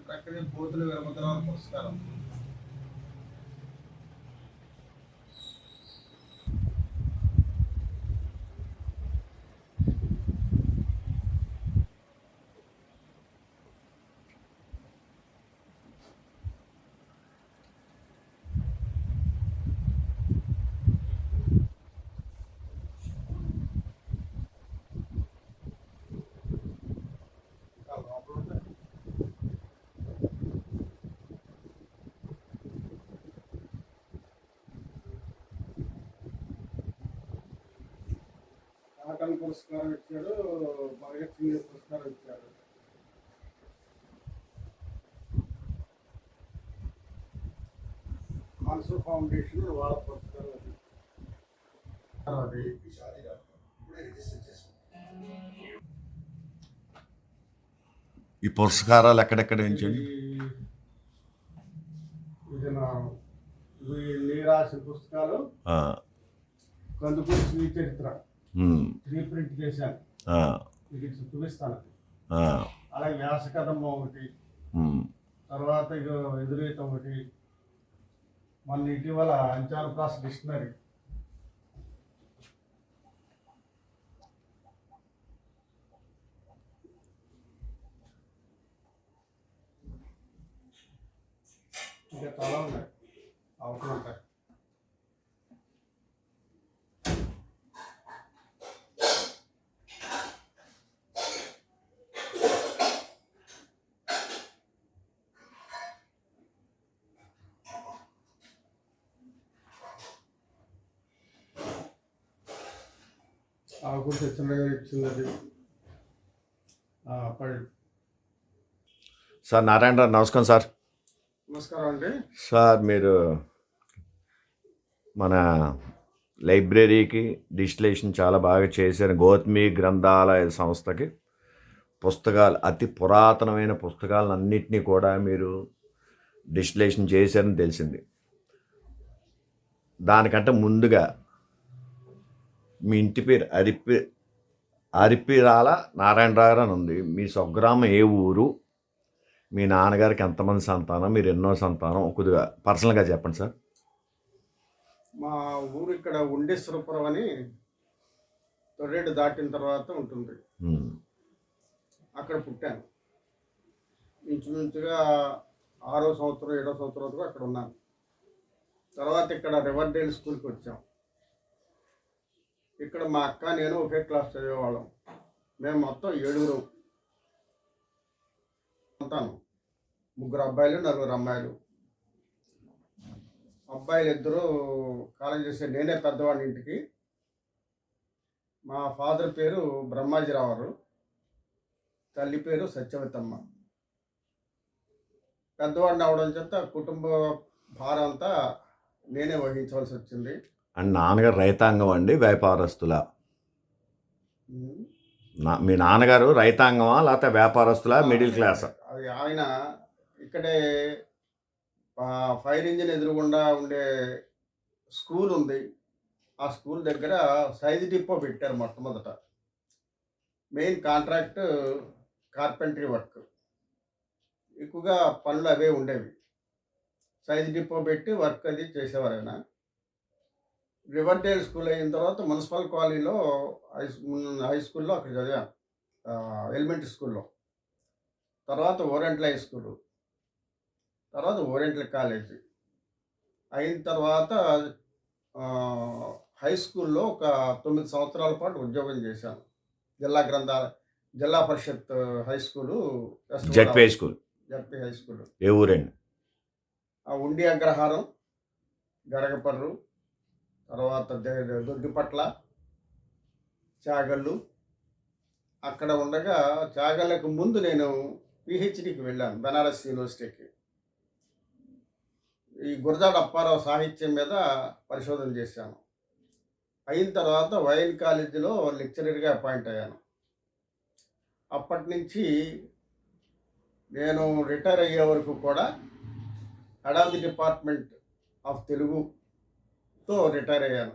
దాని ప్రక్కనే పోతుల వీరభద్రరావు పురస్కారం. పురస్కారం ఇచ్చాడు భగత్ సింగ్ పురస్కారం ఇచ్చాడు మనసు ఫౌండేషన్ వాళ్ళ పురస్కారం అది. ఈ పురస్కారాలు ఎక్కడెక్కడ ఉంచండి? ఇది నా రాసిన పుస్తకాలు. కందుకూరి శ్రీ చరిత్ర. రీప్రింట్ ఆ, ఇది చూపిస్తాను అలాగే వ్యాసకథమ్మ ఒకటి. ఉమ్. తర్వాత ఇక ఎదురీత ఒకటి. మన ఇటీవల అంచాల ప్రాస్ డిక్షనరీ. ఇంకా చాలా ఉన్నాయి. అవసరం ఉంటాయి ఆకులు ఇచ్చినది ఆ, పడి సార్ నారాయణరావు నమస్కారం సార్. నమస్కారం అండి. సార్ మీరు మన లైబ్రరీకి డిజిటలేషన్ చాలా బాగా చేశారు. గౌతమి గ్రంథాలయ సంస్థకి పుస్తకాలు అతి పురాతనమైన పుస్తకాలన్నింటినీ కూడా మీరు డిజిటలేషన్ చేశారని తెలిసింది. దానికంటే ముందుగా మీ ఇంటి పేరు అరిపి అరిపిరాల నారాయణరావు అని ఉంది. మీ స్వగ్రామం ఏ ఊరు? మీ నాన్నగారికి ఎంతమంది సంతానం? మీరు ఎన్నో సంతానం? కొద్దిగా పర్సనల్గా చెప్పండి సార్. మా ఊరు ఇక్కడ ఉండేశ్వరపురం అని తొర్రేడు దాటిన తర్వాత ఉంటుంది. అక్కడ పుట్టాను. ఇంచుమించుగా ఆరో సంవత్సరం ఏడో సంవత్సరం వరకు అక్కడ ఉన్నాను. తర్వాత ఇక్కడ రివర్డేల్ స్కూల్కి వచ్చాం. ఇక్కడ మా అక్క నేను ఒకే క్లాస్ చదివేవాళ్ళం. మేము మొత్తం ఏడుగురు ఉంటాను. ముగ్గురు అబ్బాయిలు నలుగురు అమ్మాయిలు. అబ్బాయిలు ఇద్దరు కాలేజ్ చేసే నేనే పెద్దవాడి ఇంటికి. మా ఫాదర్ పేరు బ్రహ్మాజీరావు. తల్లి పేరు సత్యవతమ్మ. పెద్దవాడిని అవడం చేత కుటుంబ భారం అంతా నేనే వహించవలసి వచ్చింది. అండ్ నాన్నగారు రైతాంగం అండి వ్యాపారస్తుల. నా మీ నాన్నగారు రైతాంగమా లేకపోతే వ్యాపారస్తుల మిడిల్ క్లాస్? అది ఆయన ఇక్కడే ఫైర్ ఇంజిన్ ఎదురుగుండా ఉండే స్కూల్ ఉంది. ఆ స్కూల్ దగ్గర సైజు డిపో పెట్టారు మొట్టమొదట. Main contract carpentry work. ఎక్కువగా పనులు అవే ఉండేవి. సైజు డిపో పెట్టి వర్క్ అది చేసేవారు ఆయన రివర్డేల్ స్కూల్ అయిన తర్వాత మున్సిపల్ కాలనీలో హై హై స్కూల్లో అక్కడ చదివాను ఎలిమెంటరీ స్కూల్లో. తర్వాత ఓరియంటల్ హై స్కూల్. తర్వాత ఓరియంటల్ కాలేజీ. అయిన తర్వాత హై స్కూల్లో ఒక తొమ్మిది సంవత్సరాల పాటు ఉద్యోగం చేశాను. జిల్లా గ్రంథాల Zilla Parishad high school ZP Godavari. School. ZP high school. ఏ ఊరండి? ఆ ఉండి అగ్రహారం గరగపర్రు తర్వాత దొడ్డిపట్ల చాగళ్ళు. అక్కడ ఉండగా చాగళ్ళకు ముందు నేను పిహెచ్డికి వెళ్ళాను బెనారస్ యూనివర్సిటీకి. ఈ గురజాడ అప్పారావు సాహిత్యం మీద పరిశోధన చేశాను. అయిన తర్వాత వైన్ కాలేజీలో లెక్చరర్గా అపాయింట్ అయ్యాను. అప్పటి నుంచి నేను రిటైర్ అయ్యే వరకు కూడా హడాది డిపార్ట్మెంట్ ఆఫ్ తెలుగు తెలుగుతో రిటైర్ అయ్యాను